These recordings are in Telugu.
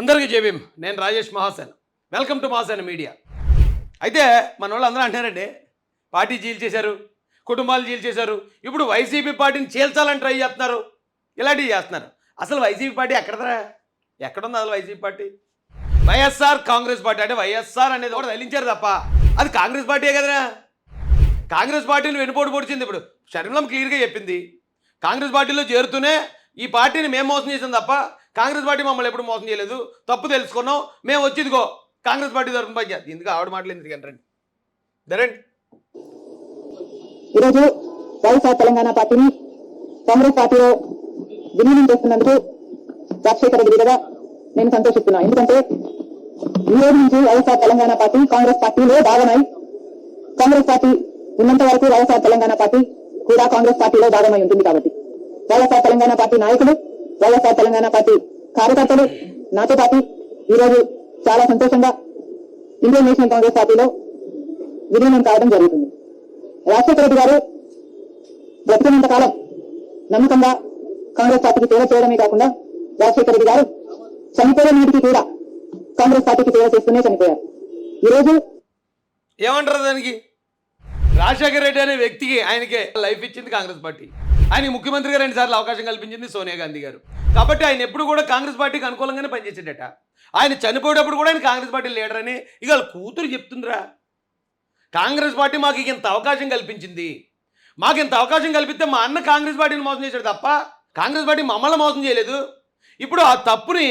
అందరికీ జేబీం నేను Rajesh Mahasen. Welcome to Mahasen media. అయితే మన వాళ్ళు అందరూ అంటున్నారండి పార్టీ చీల్చేశారు కుటుంబాలు చీల్చేశారు ఇప్పుడు వైసీపీ పార్టీని చీల్చాలని ట్రై చేస్తున్నారు. ఇలాంటివి చేస్తున్నారు. అసలు వైసీపీ పార్టీ ఎక్కడదరా? ఎక్కడుంది అసలు YCP party? YSR Congress party. అంటే వైఎస్ఆర్ అనేది కూడా తగిలించారు తప్ప అది కాంగ్రెస్ పార్టీయే కదరా? కాంగ్రెస్ పార్టీని వెనుపోటు పొడిచింది ఇప్పుడు. షర్మిలం క్లియర్గా చెప్పింది. కాంగ్రెస్ పార్టీలో చేరుతూనే ఈ పార్టీని మేము మోసం చేసాం తప్ప కాంగ్రెస్ పార్టీ మమ్మల్ని ఎప్పుడు మోసం చేయలేదు. తప్పు తెలుసుకున్నాం. మేము వచ్చిదిగో కాంగ్రెస్ పార్టీ తరఫున పనిచేస్తుంది ఎందుకు ఆవిడ మాటలు ఎందుకు రండి. ధరండి. ఈరోజు వైఎస్ఆర్ తెలంగాణ పార్టీని కాంగ్రెస్ పార్టీలో విలీనం చేస్తున్నందుకు రాజశేఖర రెడ్డి కదా నేను సంతోషిస్తున్నాను ఎందుకంటే ఈ రోజు నుంచి వైఎస్ఆర్ తెలంగాణ పార్టీ కాంగ్రెస్ పార్టీలో భాగమై కాంగ్రెస్ పార్టీ ఉన్నంత వరకు వైఎస్ఆర్ తెలంగాణ పార్టీ కూడా కాంగ్రెస్ పార్టీలో భాగమై ఉంటుంది కాబట్టి. వైఎస్ఆర్ తెలంగాణ పార్టీ నాయకులు వైఎస్ఆర్ తెలంగాణ పార్టీ కార్యకర్తలు నాతో పాటు ఈ రోజు చాలా సంతోషంగా ఇండియన్ నేషనల్ కాంగ్రెస్ పార్టీలో విలీనం కావడం జరుగుతుంది. రాజశేఖర రెడ్డి గారు బ్రతికినంత కాలం నమ్మకంగా కాంగ్రెస్ పార్టీకి సేవ చేయడమే కాకుండా రాజశేఖర రెడ్డి గారు చనిపోయే నీటికి కూడా కాంగ్రెస్ పార్టీకి సేవ చేస్తూనే చనిపోయారు. ఈ రోజు ఏమంటారు దానికి? రాజశేఖర రెడ్డి అనే వ్యక్తికి ఆయనకి లైఫ్ ఇచ్చింది కాంగ్రెస్ పార్టీ. ఆయన ముఖ్యమంత్రిగా గారు రెండుసార్లు అవకాశం కల్పించింది సోనియా గాంధీ గారు. కాబట్టి ఆయన ఎప్పుడు కూడా కాంగ్రెస్ పార్టీకి అనుకూలంగానే పనిచేసాడట ఆయన చనిపోయేటప్పుడు కూడా ఆయన కాంగ్రెస్ పార్టీ లీడర్ అని ఇక వాళ్ళ కూతురు చెప్తుందిరా. కాంగ్రెస్ పార్టీ మాకు ఇక ఇంత అవకాశం కల్పించింది. మాకు ఇంత అవకాశం కల్పిస్తే మా అన్న కాంగ్రెస్ పార్టీని మోసం చేశాడు తప్ప కాంగ్రెస్ పార్టీ మమ్మల్ని మోసం చేయలేదు. ఇప్పుడు ఆ తప్పుని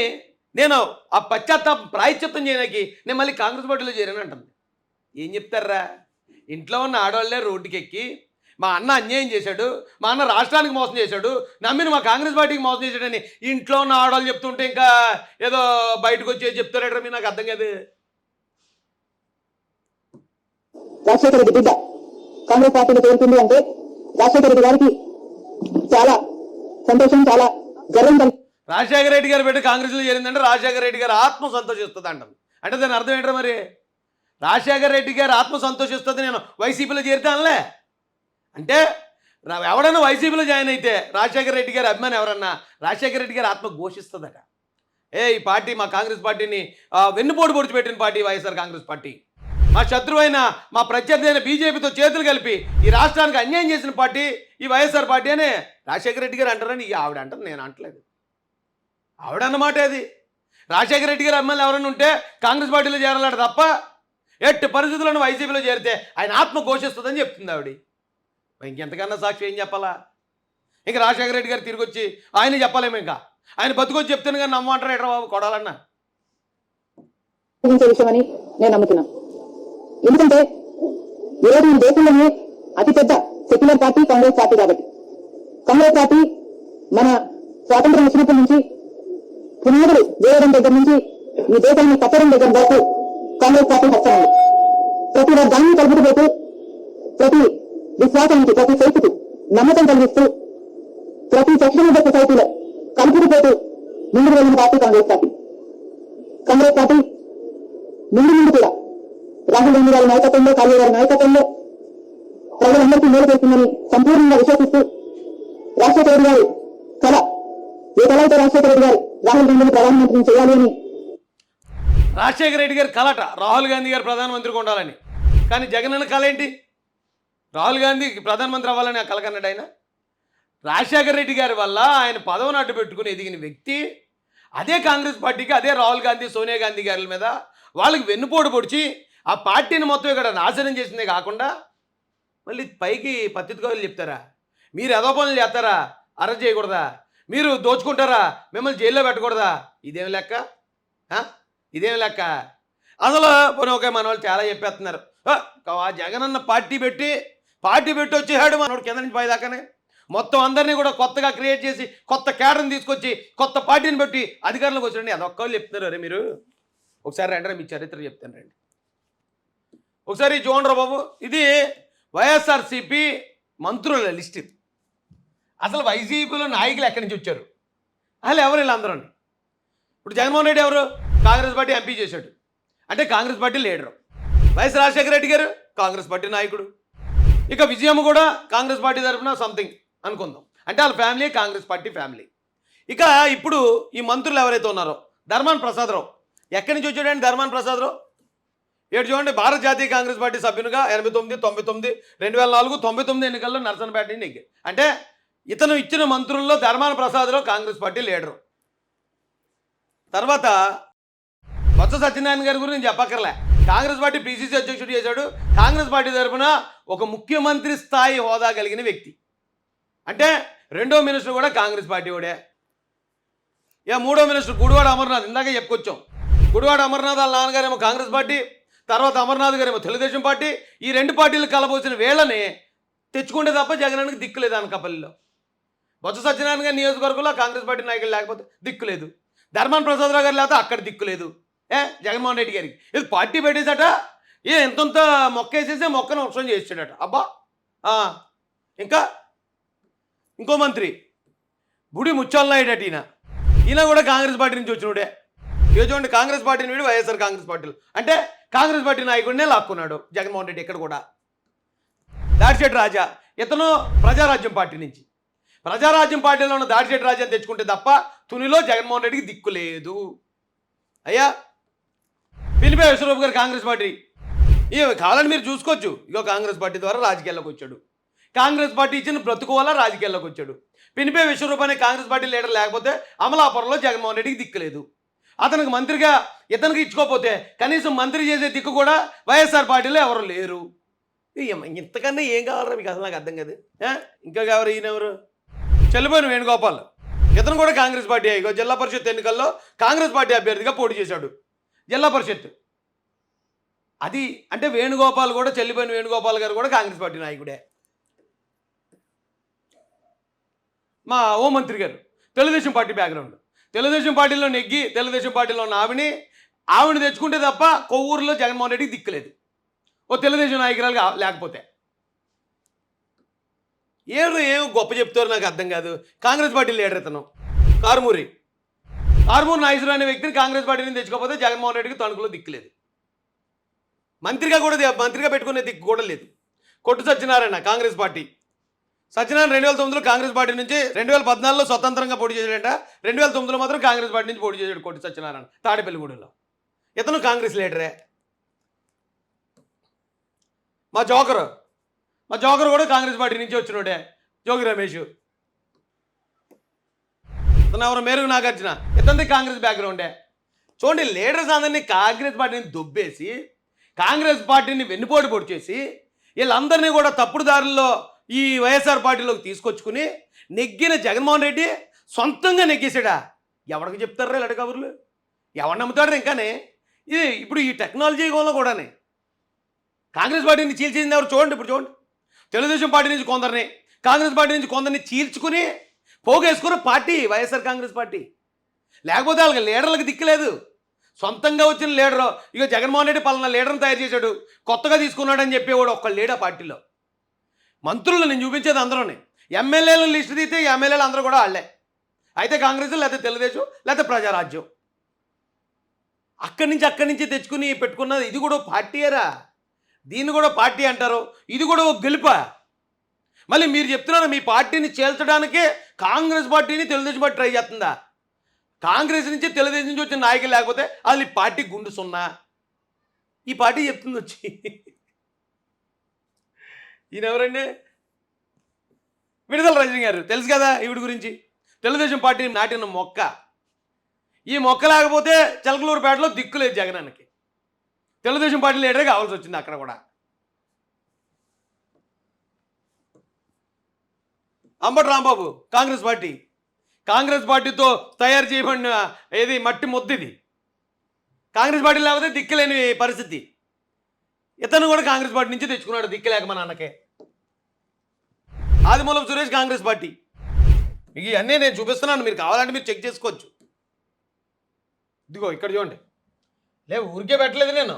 నేను ఆ పశ్చాత్తాపం ప్రాయశ్చిత్తం చేయడానికి నేను మళ్ళీ కాంగ్రెస్ పార్టీలో చేరాను అంటుంది. ఏం చెప్తారా? ఇంట్లో ఉన్న ఆడవాళ్ళే రోడ్డుకి ఎక్కి మా అన్న అన్యాయం చేశాడు మా అన్న రాష్ట్రానికి మోసం చేశాడు నమ్మిన మా కాంగ్రెస్ పార్టీకి మోసం చేశాడని ఇంట్లో ఉన్న ఆడవాళ్ళు చెప్తుంటే ఇంకా ఏదో బయటకు వచ్చి చెప్తారట మీరు నాకు అర్థం కాదు. రాజశేఖర రెడ్డి బిడ్డ. కాంగ్రెస్ పార్టీలో చేరుతుంది అంటే రాజశేఖర రెడ్డి గారికి చాలా సంతోషం చాలా గర్వం రాజశేఖర రెడ్డి గారు పెట్టి కాంగ్రెస్లో చేరిందంటే రాజశేఖర రెడ్డి గారు ఆత్మ సంతోషిస్తుంది అంటాం అంటే దాని అర్థం ఏంటో మరి? రాజశేఖర రెడ్డి గారు ఆత్మ సంతోషిస్తుంది నేను వైసీపీలో చేరుతానులే. అంటే ఎవడన్నా వైసీపీలో జాయిన్ అయితే రాజశేఖర రెడ్డి గారి అభిమాని ఎవరన్నా రాజశేఖర రెడ్డి గారి ఆత్మ ఘోషిస్తుందట. ఏ ఈ పార్టీ మా కాంగ్రెస్ పార్టీని వెన్నుపోటు పొడిచిపెట్టిన పార్టీ వైఎస్ఆర్ కాంగ్రెస్ పార్టీ. మా శత్రువైన మా ప్రత్యర్థి అయిన బీజేపీతో చేతులు కలిపి ఈ రాష్ట్రానికి అన్యాయం చేసిన పార్టీ ఈ వైఎస్ఆర్ పార్టీ అని రాజశేఖర రెడ్డి గారు అంటారని ఈ ఆవిడ అంటారు నేను అంటలేదు. ఆవిడ అన్నమాట అది రాజశేఖర రెడ్డి గారు ఎమ్మెల్యే ఎవరైనా ఉంటే కాంగ్రెస్ పార్టీలో చేరాలట తప్ప ఎట్టి పరిస్థితులను వైసీపీలో చేరితే ఆయన ఆత్మ ఘోషిస్తుందని చెప్తుంది ఆవిడ. ఇంకెంతకన్నా సాక్షి ఏం చెప్పాలా? ఇంకా రాజశేఖర రెడ్డి గారు తిరిగి వచ్చి ఆయన చెప్పలేము ఇంకా. ఆయన బతుకొచ్చి చెప్తాను కానీ నమ్మంటారు ఎట్రా బాబు కొడాలన్నా. విషయమని నేను నమ్ముతున్నాను ఎందుకంటే ఈరోజు ఈ దేశంలోనే అతిపెద్ద సెక్యులర్ పార్టీ కాంగ్రెస్ పార్టీ కాబట్టి. కాంగ్రెస్ పార్టీ మన స్వాతంత్రం వచ్చినప్పటి నుంచి పునాదులు వేయడం దగ్గర నుంచి ఈ దేశాన్ని కట్టడం దగ్గర వరకు కాంగ్రెస్ పార్టీ వస్తాను ప్రతి దాన్ని కలుపుతూ విశ్వాసానికి ప్రతి శక్తికి నమ్మకం కలిగిస్తూ ప్రతి సెక్షన్ ఆఫ్ ద సొసైటీలో కలుపుకుపోతూ ముందుకు వెళ్ళిన party Congress party. Congress party ముందు ముందు కూడా రాహుల్ గాంధీ గారి నాయకత్వంలో కాళీ గారి నాయకత్వంలో ప్రజలందరికీ మేలు చేస్తుందని సంపూర్ణంగా విశ్వసిస్తూ రాజశేఖర రెడ్డి గారు కళ ఏ కళ అయితే రాజశేఖర రెడ్డి గారు రాహుల్ గాంధీని ప్రధానమంత్రిని చేయాలి అని రాజశేఖర రెడ్డి గారి కలట రాహుల్ గాంధీ గారు ప్రధానమంత్రిగా ఉండాలని. కానీ జగన్ అన్న కళ ఏంటి? రాహుల్ గాంధీ ప్రధానమంత్రి అవ్వాలని ఆ ఆయన. రాజశేఖర రెడ్డి గారి వల్ల ఆయన పదవిని అడ్డు పెట్టుకుని ఎదిగిన వ్యక్తి అదే కాంగ్రెస్ పార్టీకి అదే రాహుల్ గాంధీ సోనియా గాంధీ గారి మీద వాళ్ళకి వెన్నుపోటు పొడిచి ఆ పార్టీని మొత్తం ఇక్కడ నాశనం చేసిందే కాకుండా మళ్ళీ పైకి పత్తికోవాలి చెప్తారా? మీరు ఎదో పనులు చేస్తారా? అరెస్ట్ చేయకూడదా? మీరు దోచుకుంటారా? మిమ్మల్ని జైల్లో పెట్టకూడదా? ఇదేం లెక్క? ఇదేం లెక్క? అసలు పోనీ ఓకే మన వాళ్ళు చాలా చెప్పేస్తున్నారు. ఆ, ఆ జగన్ అన్న పార్టీ పెట్టి పార్టీ పెట్టి వచ్చేసాడు మనోడు కింద నుంచి పై దాకానే. మొత్తం అందరినీ కూడా కొత్తగా క్రియేట్ చేసి కొత్త క్యాడర్ని తీసుకొచ్చి కొత్త పార్టీని పెట్టి అధికారంలోకి వచ్చారండి. అదొక్కళ్ళు చెప్తున్నారు. అరే మీరు ఒకసారి రండి మీ చరిత్ర చెప్తాను రండి. ఒకసారి చూడండి బాబు. ఇది వైఎస్ఆర్సీపీ మంత్రుల లిస్ట్. ఇది. అసలు వైసీపీలో నాయకులు ఎక్కడి నుంచి వచ్చారు? అసలు ఎవరు వీళ్ళందరూ ఇప్పుడు జగన్మోహన్ రెడ్డి ఎవరు? కాంగ్రెస్ పార్టీ ఎంపీ చేశాడు. అంటే Congress party leader. YS Rajasekhara Reddy garu Congress party నాయకుడు. ఇక విజయం కూడా కాంగ్రెస్ పార్టీ తరఫున సంథింగ్ అనుకుందాం. అంటే వాళ్ళ ఫ్యామిలీ కాంగ్రెస్ పార్టీ ఫ్యామిలీ ఇక ఇప్పుడు ఈ మంత్రులు ఎవరైతే ఉన్నారో ధర్మాన్ ప్రసాదరావు ఎక్కడి నుంచి వచ్చాడండి ధర్మాన్ ప్రసాదరావు ఏడు చూడండి భారత జాతీయ కాంగ్రెస్ పార్టీ సభ్యునిగా ఎనభై తొమ్మిది తొంభై తొమ్మిది రెండు వేల నాలుగు తొంభై తొమ్మిది ఎన్నికల్లో నరసనపేట నుంచి నెగ్గాడు అంటే ఇతను ఇచ్చిన మంత్రుల్లో Dharmana Prasadarao Congress party leader. తర్వాత బొత్స సత్యనారాయణ గారి గురించి నేను చెప్పక్కర్లే. కాంగ్రెస్ పార్టీ పిసిసి అధ్యక్షుడు చేశాడు. కాంగ్రెస్ పార్టీ తరఫున ఒక ముఖ్యమంత్రి స్థాయి హోదా కలిగిన వ్యక్తి. అంటే రెండో మినిస్టర్ కూడా కాంగ్రెస్ పార్టీ వాడే. ఇక మూడో మినిస్టర్ గుడివాడ అమర్నాథ్ ఇందాక చెప్పుకొచ్చాం. గుడివాడ అమర్నాథ్ వాళ్ళ నాన్నగారేమో కాంగ్రెస్ పార్టీ తర్వాత అమర్నాథ్ గారేమో తెలుగుదేశం పార్టీ ఈ రెండు పార్టీలు కలబోసిన వేళని తెచ్చుకుంటే తప్ప జగనానికి దిక్కు లేదు అనకాపల్లిలో బొత్స సత్యనారాయణ గారి నియోజకవర్గంలో కాంగ్రెస్ పార్టీ నాయకులు లేకపోతే దిక్కు లేదు. ధర్మాన్ ప్రసాదరావు గారు లేకపోతే అక్కడ దిక్కు లేదు. ఏ జగన్మోహన్ రెడ్డి గారికి. ఇది పార్టీ పెట్టేసట ఏ ఎంతంత మొక్క వేసేసి మొక్కను వృక్షం చేసాడట అబ్బా! ఇంకా? ఇంకో మంత్రి. బుడి ముత్యాల నాయుడు అట ఈయన. ఈయన కూడా కాంగ్రెస్ పార్టీ నుంచి వచ్చినోడే. ఇక చూడండి కాంగ్రెస్ పార్టీని వీడు వైఎస్ఆర్ కాంగ్రెస్ పార్టీలు. అంటే కాంగ్రెస్ పార్టీ నాయకుడినే లాక్కున్నాడు జగన్మోహన్ రెడ్డి ఇక్కడ కూడా. దాడిశెట్టి రాజా. ఇతను ప్రజారాజ్యం పార్టీ నుంచి. ప్రజారాజ్యం పార్టీలో ఉన్న దాడిశెట్టి రాజాని తెచ్చుకుంటే తప్ప తునిలో జగన్మోహన్ రెడ్డికి దిక్కు లేదు. అయ్యా! పిలిపే విశ్వరూప్ గారు కాంగ్రెస్ పార్టీ. ఇవి కావాలని మీరు చూసుకోవచ్చు. ఇగో కాంగ్రెస్ పార్టీ ద్వారా రాజకీయాల్లోకి వచ్చాడు. కాంగ్రెస్ పార్టీ ఇచ్చిన బ్రతుకు వల్ల రాజకీయాల్లోకి వచ్చాడు. పినిపే విశ్వరూప్ అనే కాంగ్రెస్ పార్టీ లీడర్ లేకపోతే అమలాపురంలో జగన్మోహన్ రెడ్డికి దిక్కు లేదు. అతనికి మంత్రిగా ఇతనికి ఇచ్చుకోకపోతే కనీసం మంత్రి చేసే దిక్కు కూడా వైఎస్ఆర్ పార్టీలో ఎవరు లేరు. ఇంతకన్నా ఏం కావాలరా మీకు అసలు నాకు అర్థం కాదు. ఇంకా ఎవరు ఈయన ఎవరు? చెల్లిపోయిన వేణుగోపాల్. ఇతను కూడా కాంగ్రెస్ పార్టీ. ఇగో జిల్లా పరిషత్ ఎన్నికల్లో కాంగ్రెస్ పార్టీ అభ్యర్థిగా పోటీ చేశాడు. జిల్లా పరిషత్ అది అంటే వేణుగోపాల్ కూడా చెల్లిపోయిన వేణుగోపాల్ గారు కూడా కాంగ్రెస్ పార్టీ నాయకుడే. మా హోంమంత్రి గారు తెలుగుదేశం పార్టీ బ్యాక్గ్రౌండ్ తెలుగుదేశం పార్టీలో నెగ్గి తెలుగుదేశం పార్టీలో ఉన్న ఆవిని ఆవిడ తెచ్చుకుంటే తప్ప కొవ్వూరులో జగన్మోహన్ రెడ్డికి దిక్కులేదు. ఓ తెలుగుదేశం నాయకురాలుగా లేకపోతే. ఏడు ఏం గొప్ప చెప్తారు నాకు అర్థం కాదు. కాంగ్రెస్ పార్టీ లీడర్ ఇతను. కారుమూరి. ఆర్మూర్ నాగేశ్వరరావు అనే వ్యక్తిని కాంగ్రెస్ పార్టీని తెచ్చుకోకపోతే జగన్మోహన్ రెడ్డికి తణుకులో దిక్కులేదు మంత్రిగా కూడా మంత్రిగా పెట్టుకునే దిక్కు కూడా లేదు. కొట్టు సత్యనారాయణ కాంగ్రెస్ పార్టీ. సత్యనారాయణ రెండు వేల తొమ్మిదిలో కాంగ్రెస్ పార్టీ నుంచి రెండు వేల పద్నాలుగులో స్వతంత్రంగా పోటీ చేశాడట. రెండు వేల తొమ్మిదిలో మాత్రం కాంగ్రెస్ పార్టీ నుంచి పోటీ చేశాడు కొట్టు సత్యనారాయణ తాడేపల్లిగూడెంలో. ఇతను కాంగ్రెస్ లీడరే. మా జోకర్. మా జోకర్ కూడా కాంగ్రెస్ పార్టీ నుంచి వచ్చినోడే. జోగి రమేష్. ఇతను ఎవరు మేరుగు నాగార్జున. ఇతనిది కాంగ్రెస్ బ్యాక్గ్రౌండే చూడండి లీడర్స్ అందరినీ కాంగ్రెస్ పార్టీని దొబ్బేసి కాంగ్రెస్ పార్టీని వెన్నుపోటు పొడి చేసి వీళ్ళందరినీ కూడా తప్పుడు దారుల్లో ఈ వైఎస్ఆర్ పార్టీలోకి తీసుకొచ్చుకుని నెగ్గిన జగన్మోహన్ రెడ్డి సొంతంగా నెగ్గేసాడా ఎవరికి చెప్తారా లడ కబుర్లు? ఎవరు నమ్ముతాడు ఇంకానే? ఇది ఇప్పుడు ఈ టెక్నాలజీ యుగంలో కూడానే. కాంగ్రెస్ పార్టీని చీల్చింది ఎవరు? చూడండి ఇప్పుడు చూడండి. తెలుగుదేశం పార్టీ నుంచి కొందరిని కాంగ్రెస్ పార్టీ నుంచి కొందరిని చీల్చుకుని పోగేసుకున్న పార్టీ వైఎస్ఆర్ కాంగ్రెస్ పార్టీ. లేకపోతే వాళ్ళకి లీడర్లకు దిక్కులేదు సొంతంగా వచ్చిన లీడరు ఇక జగన్మోహన్ రెడ్డి పలానా లీడర్ని తయారు చేశాడు కొత్తగా తీసుకున్నాడని చెప్పేవాడు ఒక్క లీడర్ పార్టీలో. మంత్రులు నేను చూపించేది అందరూనే. ఎమ్మెల్యేలను లిస్ట్ తీస్తే ఎమ్మెల్యేలు అందరూ కూడా వాళ్ళే. అయితే కాంగ్రెస్ లేకపోతే తెలుగుదేశం లేకపోతే ప్రజారాజ్యం. అక్కడి నుంచి అక్కడి నుంచి తెచ్చుకుని పెట్టుకున్నది ఇది కూడా పార్టీయేరా? దీన్ని కూడా పార్టీ అంటారు. ఇది కూడా ఒక గెలుప? మళ్ళీ మీరు చెప్తున్నారు మీ పార్టీని చేల్చడానికే కాంగ్రెస్ పార్టీని తెలుగుదేశం పార్టీ ట్రై చేస్తుందా? కాంగ్రెస్ నుంచి తెలుగుదేశం నుంచి వచ్చిన నాయకులు లేకపోతే వాళ్ళు ఈ పార్టీ గుండు సున్నా? ఈ పార్టీ చెప్తుంది వచ్చి. ఈయన ఎవరండి విడుదల రజనీ గారు. తెలుసు కదా ఈవిడ గురించి. తెలుగుదేశం పార్టీ నాటిన మొక్క. ఈ మొక్క లేకపోతే చిలకలూరుపేటలో దిక్కులేదు జగనానికి తెలుగుదేశం పార్టీ లీడరే కావాల్సి వచ్చింది అక్కడ కూడా. Ambati Rambabu Congress party. Congress పార్టీతో తయారు చేయబడిన ఏది మట్టి ముద్ద ఇది కాంగ్రెస్ పార్టీ లేకపోతే దిక్కులేని పరిస్థితి. ఇతను కూడా కాంగ్రెస్ పార్టీ నుంచి తెచ్చుకున్నాడు దిక్కులేక మా నాన్నకే. Adimulam Suresh Congress party. మీకు ఇవన్నీ నేను చూపిస్తున్నాను మీరు కావాలంటే మీరు చెక్ చేసుకోవచ్చు. ఇదిగో ఇక్కడ చూడండి. లేవు ఊరికే పెట్టలేదు నేను.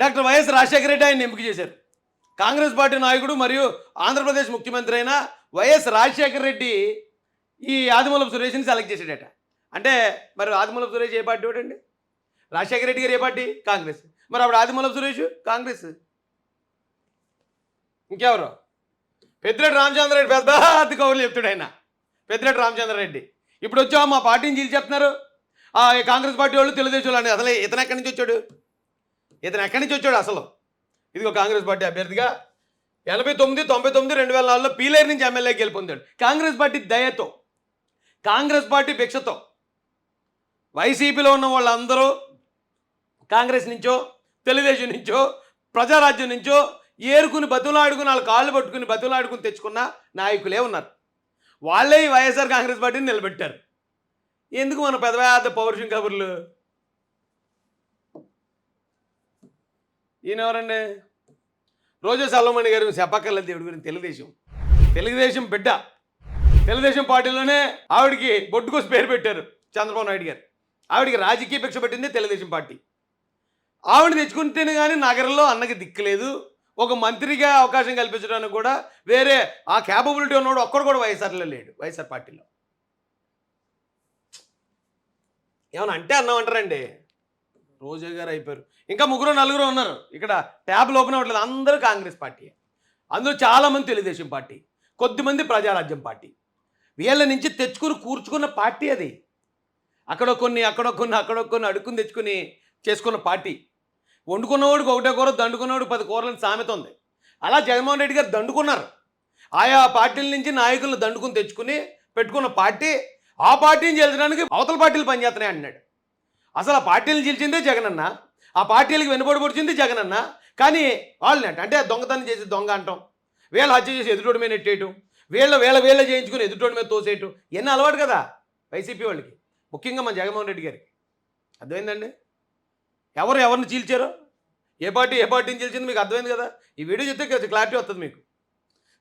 డాక్టర్ వైఎస్ రాజశేఖర రెడ్డి ఆయన ఎంపిక చేశారు. కాంగ్రెస్ పార్టీ నాయకుడు మరియు ఆంధ్రప్రదేశ్ ముఖ్యమంత్రి అయిన వైఎస్ రాజశేఖర రెడ్డి ఈ ఆదిమూలపు సురేష్ని సెలెక్ట్ చేశాడట. అంటే మరి ఆదిమూలపు సురేష్ ఏ పార్టీ వాడండి? రాజశేఖర రెడ్డి గారు ఏ పార్టీ? కాంగ్రెస్. మరి అప్పుడు ఆదిమూలపు సురేష్? కాంగ్రెస్. ఇంకెవరు? పెద్దిరెడ్డి రామచంద్రరెడ్డి పెద్ద కౌరులు చెప్తాడు ఆయన. పెద్దిరెడ్డి రామచంద్రరెడ్డి ఇప్పుడు వచ్చా మా పార్టీని చీల్చి చెప్తున్నారు. ఈ కాంగ్రెస్ పార్టీ వాళ్ళు తెలుగుదేశం వాళ్ళు అసలు ఇతను ఎక్కడి నుంచి వచ్చాడు? ఇతను ఎక్కడి నుంచి వచ్చాడు అసలు? ఇదిగో కాంగ్రెస్ పార్టీ అభ్యర్థిగా ఎనభై తొమ్మిది తొంభై తొమ్మిది రెండు వేల నాలుగులో పీలేరు నుంచి ఎమ్మెల్యే గెలుపొందాడు. కాంగ్రెస్ పార్టీ దయతో కాంగ్రెస్ పార్టీ భిక్షతో వైసీపీలో ఉన్న వాళ్ళందరూ కాంగ్రెస్ నుంచో తెలుగుదేశం నుంచో ప్రజారాజ్యం నుంచో ఏరుకుని బతులాడుకుని వాళ్ళ కాళ్ళు పట్టుకుని బతులాడుకుని తెచ్చుకున్న నాయకులే ఉన్నారు. వాళ్ళే ఈ వైఎస్ఆర్ కాంగ్రెస్ పార్టీని నిలబెట్టారు. ఎందుకు మన పెద్ద పెద్ద పౌరుషం కబుర్లు? ఈయన ఎవరండి రోజా సల్వమణి గారు చెప్పక్కర్లేదు దేవుడి గురించి. తెలుగుదేశం. తెలుగుదేశం బిడ్డ. తెలుగుదేశం పార్టీలోనే ఆవిడికి బొడ్డుకోసి పేరు పెట్టారు చంద్రబాబు నాయుడు గారు. ఆవిడికి రాజకీయ భిక్ష పెట్టింది తెలుగుదేశం పార్టీ. ఆవిడ తెచ్చుకుంటేనే కానీ నగరంలో అన్నకి దిక్కులేదు. ఒక మంత్రిగా అవకాశం కల్పించడానికి కూడా వేరే ఆ క్యాపబిలిటీ ఉన్నవాడు ఒక్కడు కూడా వైఎస్ఆర్లో లేడు వైఎస్ఆర్ పార్టీలో. ఏమన్నా అంటే అన్నామంటారండి? రోజా గారు అయిపోయారు. ఇంకా ముగ్గురు నలుగురు ఉన్నారు. ఇక్కడ ట్యాబ్లు ఓపెన్ అవ్వట్లేదు అందరూ కాంగ్రెస్ పార్టీ. అందులో చాలామంది తెలుగుదేశం పార్టీ కొద్దిమంది ప్రజారాజ్యం పార్టీ. వీళ్ళ నుంచి తెచ్చుకుని కూర్చుకున్న పార్టీ అది. అక్కడ కొన్ని అక్కడ కొన్ని అక్కడ కొన్ని అడుక్కుని తెచ్చుకుని చేసుకున్న పార్టీ. వండుకున్నవాడికి ఒకటే కూర దండుకున్నవాడికి పది కూరలని సామెత ఉంది. అలా జగన్మోహన్ రెడ్డి గారు దండుకున్నారు. ఆయా పార్టీల నుంచి నాయకులను దండుకుని తెచ్చుకుని పెట్టుకున్న పార్టీ ఆ పార్టీని చేర్చడానికి అవతల పార్టీలు పనిచేస్తున్నాయి అన్నాడు అసలు ఆ పార్టీలు చీల్చిందే జగనన్న. ఆ పార్టీలకు వెనుబడి పొడిచింది జగనన్న. కానీ వాళ్ళని అంటే దొంగతనం చేసి దొంగ అంటాం. వీళ్ళ హత్య చేసి ఎదుటోడి మీద నెట్టేయటం. వీళ్ళ వీళ్ళ వీళ్ళ చేయించుకుని ఎదుటోడి మీద తోసేయటం. ఎన్ని అలవాటు కదా వైసీపీ వాళ్ళకి. ముఖ్యంగా మన జగన్మోహన్ రెడ్డి గారికి. అర్థమైందండి? ఎవరు ఎవరిని చీల్చారో? ఏ పార్టీ ఏ పార్టీని చీల్చింది మీకు అర్థమైంది కదా? ఈ వీడియో చెప్తే క్లారిటీ వస్తుంది మీకు.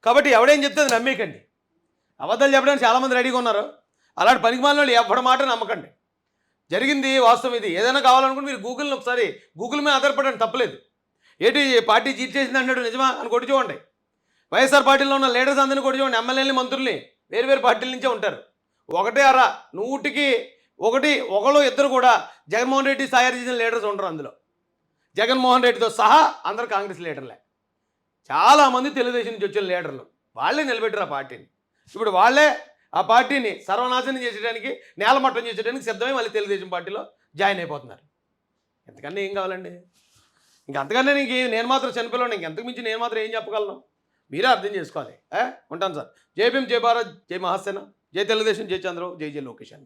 కాబట్టి ఎవడేం చెప్తే అది నమ్మేకండి అబద్ధాలు చెప్పడానికి చాలామంది రెడీగా ఉన్నారు. అలాంటి పనికి మాలిన వాళ్ళు ఎవడ మాట నమ్మకండి. జరిగింది వాస్తవం ఇది. ఏదైనా కావాలనుకుంటే మీరు గూగుల్ని ఒకసారి గూగుల్ మీద ఆధారపడండి తప్పలేదు. ఏంటి పార్టీ చీట్ చేసింది అన్నాడు నిజమా? అని కొట్టి చూడండి. వైఎస్ఆర్ పార్టీలో ఉన్న లీడర్స్ అందరినీ కొట్టి చూడండి ఎమ్మెల్యేని మంత్రుల్ని. వేరు వేరు పార్టీల నుంచే ఉంటారు. ఒకటే అరా నూటికి ఒకటి ఒకళ్ళు ఇద్దరు కూడా జగన్మోహన్ రెడ్డి తయారు చేసిన లీడర్స్ ఉంటారు అందులో. జగన్మోహన్ రెడ్డితో సహా అందరు కాంగ్రెస్ లీడర్లే. చాలామంది తెలుగుదేశం నుంచి వచ్చిన లీడర్లు. వాళ్ళే నిలబెట్టారు ఆ పార్టీని. ఇప్పుడు వాళ్ళే ఆ పార్టీని సర్వనాశనం చేసేయడానికి నేలమట్టం చేసేయడానికి సిద్ధమై మళ్ళీ తెలుగుదేశం పార్టీలో జాయిన్ అయిపోతున్నారు. ఎంతకన్నా ఏం కావాలండి? ఇంక అంతకన్నా నీకు నేను మాత్రం చనిపోయాను ఇంకెంతకు మించి నేను మాత్రం ఏం చెప్పగలను? మీరే అర్థం చేసుకోవాలి. ఏ? ఉంటాను సార్. జై భీమ్ జై భారత్ జై మహాసేన జై తెలుగుదేశం జై చంద్రబాబు జై జై లోకేష్ అన్న.